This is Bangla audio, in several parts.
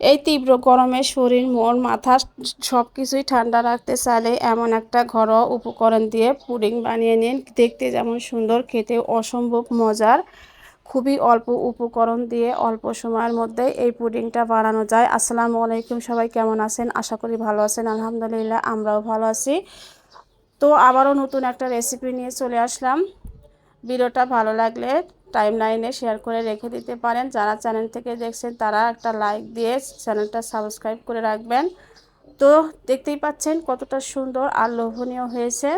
এই তীব্র গরমে শরীর, মন, মাথা সব কিছুই ঠান্ডা রাখতে চাইলে এমন একটা ঘরোয়া উপকরণ দিয়ে পুডিং বানিয়ে নিন। দেখতে যেমন সুন্দর, খেতে অসম্ভব মজার। খুবই অল্প উপকরণ দিয়ে অল্প সময়ের মধ্যে এই পুডিংটা বানানো যায়। আসসালামু আলাইকুম, সবাই কেমন আছেন? আশা করি ভালো আছেন, আলহামদুলিল্লাহ আমরাও ভালো আছি। তো আবারও নতুন একটা রেসিপি নিয়ে চলে আসলাম। ভিডিওটা ভালো লাগলে টাইম লাইনে শেয়ার করে রেখে দিতে পারেন। যারা চ্যানেল থেকে দেখছেন, তারা একটা লাইক দিয়ে চ্যানেলটা সাবস্ক্রাইব করে রাখবেন। তো দেখতেই পাচ্ছেন কতটা সুন্দর আর লোভনীয় হয়েছে।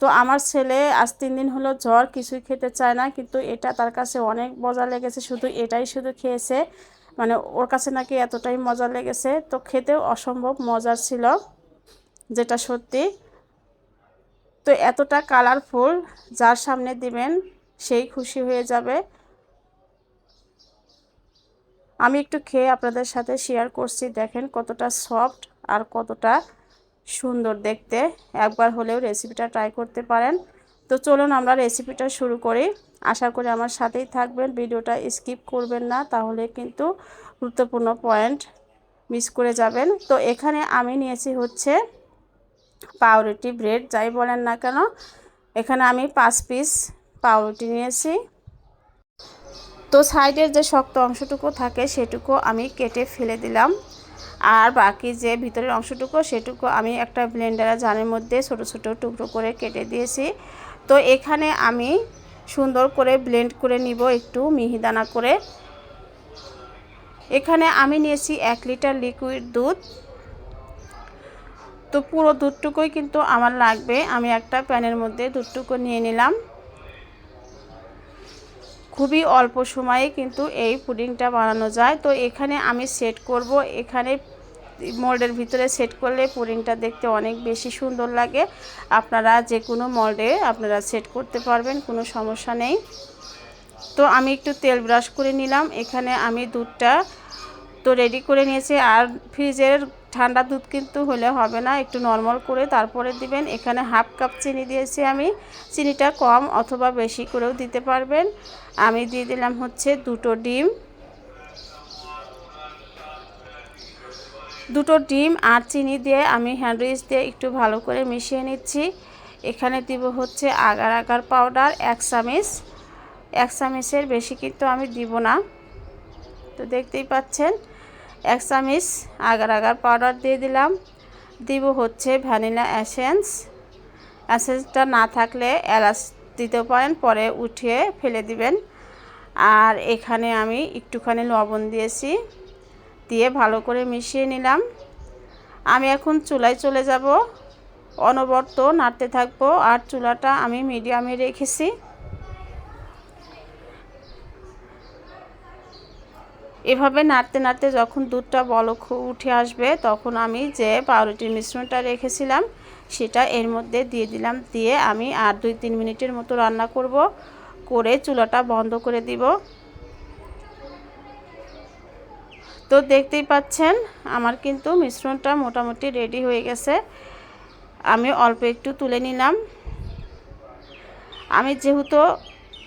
তো আমার ছেলে আজ তিন দিন হলো জ্বর, কিছুই খেতে চায় না, কিন্তু এটা তার কাছে অনেক মজা লেগেছে। শুধু এটাই শুধু খেয়েছে মানে ওর কাছে নাকি এতটাই মজা লেগেছে। তো খেতেও অসম্ভব মজার ছিল, যেটা সত্যি। তো এতটা কালারফুল যার সামনে দিবেন সেই খুশি হয়ে যাবে। আমি একটু খেয়ে আপনাদের সাথে শেয়ার করছি। দেখেন কতটা সফট আর কতটা সুন্দর দেখতে। একবার হলেও রেসিপিটা ট্রাই করতে পারেন। তো চলুন আমরা রেসিপিটা শুরু করি। আশা করি আমার সাথেই থাকবেন। ভিডিওটা স্কিপ করবেন না, তাহলে কিন্তু গুরুত্বপূর্ণ পয়েন্ট মিস করে যাবেন। তো এখানে আমি নিয়েছি হচ্ছে পাউরুটি ব্রেড যাই বলেন না কেন। এখানে আমি পাঁচ পিস পাউরুটি নিয়েছি। তো সাইডের যে শক্ত অংশটুকু থাকে সেটুকু আমি কেটে ফেলে দিলাম। আর বাকি যে ভিতরের অংশটুকু সেটুকু আমি একটা ব্লেন্ডারের জানের মধ্যে ছোট ছোট টুকরো করে কেটে দিয়েছি। তো এখানে আমি সুন্দর করে ব্লেন্ড করে নিব একটু মিহিদানা করে। এখানে আমি নিয়েছি এক লিটার লিকুইড দুধ। তো পুরো দুধটুকুই কিন্তু আমার লাগবে। আমি একটা প্যানের মধ্যে দুধটুকু নিয়ে নিলাম। খুবই অল্প সময়ে কিন্তু এই পুডিংটা বানানো যায়। তো এখানে আমি সেট করব। এখানে মোল্ডের ভিতরে সেট করলে পুডিংটা দেখতে অনেক বেশি সুন্দর লাগে। আপনারা যে কোনো মোল্ডে আপনারা সেট করতে পারবেন, কোনো সমস্যা নেই। তো আমি একটু তেল ব্রাশ করে নিলাম। এখানে আমি দুধটা তো রেডি করে নিয়েছি। আর ফ্রিজের ঠান্ডা দুধ কিন্তু হলে হবে না, একটু নর্মাল করে। তারপরে দিবেন, এখানে হাফ কাপ চিনি দিয়েছি আমি। চিনিটা কম অথবা বেশি করেও দিতে পারবেন। আমি দিয়ে দিলাম হচ্ছে দুটো ডিম। দুটো ডিম আর চিনি দিয়ে আমি হ্যান্ডউইচ দিয়ে একটু ভালো করে মিশিয়ে নিচ্ছি। এখানে দিব হচ্ছে আগার আগার পাউডার এক চামিচ। এক চামিচের বেশি কিন্তু আমি দিব না। তো দেখতেই পাচ্ছেন এক চামিচ আগার আগার পাউডার দিয়ে দিলাম। দিব হচ্ছে ভ্যানিলা অ্যাসেন্স অ্যাসেন্সটা না থাকলে এলাচ দিতে পারেন, পরে উঠিয়ে ফেলে দিবেন। আর এখানে আমি একটুখানি লবণ দিয়েছি, দিয়ে ভালো করে মিশিয়ে নিলাম। আমি এখন চুলায় চলে যাব। অনবর্ত নাড়তে থাকব, আর চুলাটা আমি মিডিয়ামে রেখেছি। এভাবে নাড়তে নাড়তে যখন দুধটা বলক উঠে আসবে, তখন আমি যে পাউরুটির মিশ্রণটা রেখেছিলাম, সেটা এর মধ্যে দিয়ে দিলাম। দিয়ে আমি আর দুই তিন মিনিটের মতো রান্না করব। করে চুলাটা বন্ধ করে দিব। তো দেখতেই পাচ্ছেন, আমার কিন্তু মিশ্রণটা মোটামুটি রেডি হয়ে গেছে। আমি অল্প একটু তুলে নিলাম। আমি যেহেতু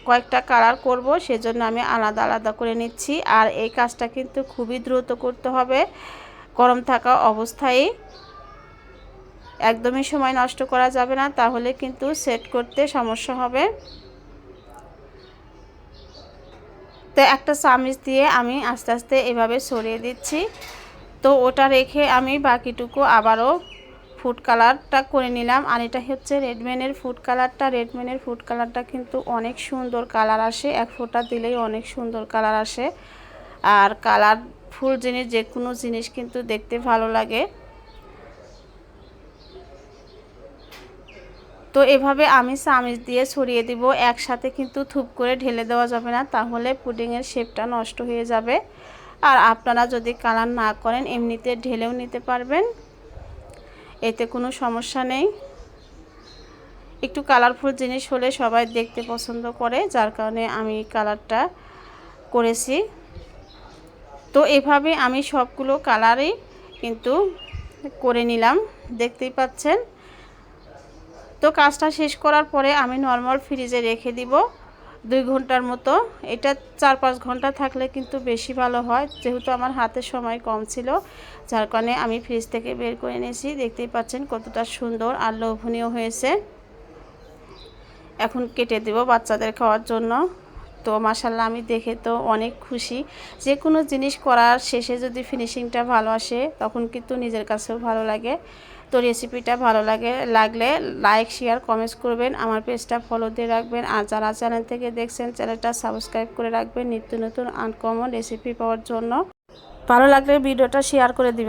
কয়েকটা কালার করব, সেজন্য আমি আলাদা আলাদা করে নিচ্ছি। আর এই কাজটা কিন্তু খুবই দ্রুত করতে হবে। গরম থাকা অবস্থায় একদমই সময় নষ্ট করা যাবে না, তাহলে কিন্তু সেট করতে সমস্যা হবে। তো একটা চামিচ দিয়ে আমি আস্তে আস্তে এভাবে সরিয়ে দিচ্ছি। তো ওটা রেখে আমি বাকিটুকু আবারও ফুড কালারটা করে নিলাম। আর এটা হচ্ছে রেডমেনের ফুড কালারটা রেডমেনের ফুড কালারটা কিন্তু অনেক সুন্দর কালার আসে। এক ফোঁটা দিলেই অনেক সুন্দর কালার আসে। আর কালার ফুল জিনিস যে কোনো জিনিস কিন্তু দেখতে ভালো লাগে। তো এভাবে আমি চামিচ দিয়ে ছড়িয়ে দিব। একসাথে কিন্তু থুপ করে ঢেলে দেওয়া যাবে না। তাহলে পুডিংয়ের শেপটা নষ্ট হয়ে যাবে। আর আপনারা যদি কালার না করেন, এমনিতে ঢেলেও নিতে পারবেন। এতে কোনো সমস্যা নেই। একটু কালারফুল জিনিস হলে সবাই দেখতে পছন্দ করে, যার কারণে আমি কালারটা করেছি। তো এভাবে আমি সবগুলো কালারই কিন্তু করে নিলাম, দেখতেই পাচ্ছেন। তো কাজটা শেষ করার পরে আমি নর্মাল ফ্রিজে রেখে দিব। দুই ঘণ্টার মতো। এটা চার পাঁচ ঘণ্টা থাকলে কিন্তু বেশি ভালো হয়। যেহেতু আমার হাতে সময় কম ছিল, যার কারণে আমি ফ্রিজ থেকে বের করে এনেছি। দেখতেই পাচ্ছেন কতটা সুন্দর আর লোভনীয় হয়েছে। এখন কেটে দেব বাচ্চাদের খাওয়ার জন্য। তো মাসাল্লাহ আমি দেখে তো অনেক খুশি। যে কোনো জিনিস করার শেষে যদি ফিনিশিংটা ভালো আসে, তখন কিন্তু নিজের কাছেও ভালো লাগে। তো রেসিপিটা ভালো লাগে, লাগলে লাইক শেয়ার কমেন্টস করবেন, আমার পেজটা ফলো দিয়ে রাখবেন। আর যারা চ্যানেল থেকে দেখছেন চ্যানেলটা সাবস্ক্রাইব করে রাখবেন নিত্য নতুন আনকমন রেসিপি পাওয়ার জন্য। ভালো লাগলে ভিডিওটা শেয়ার করে দিবেন।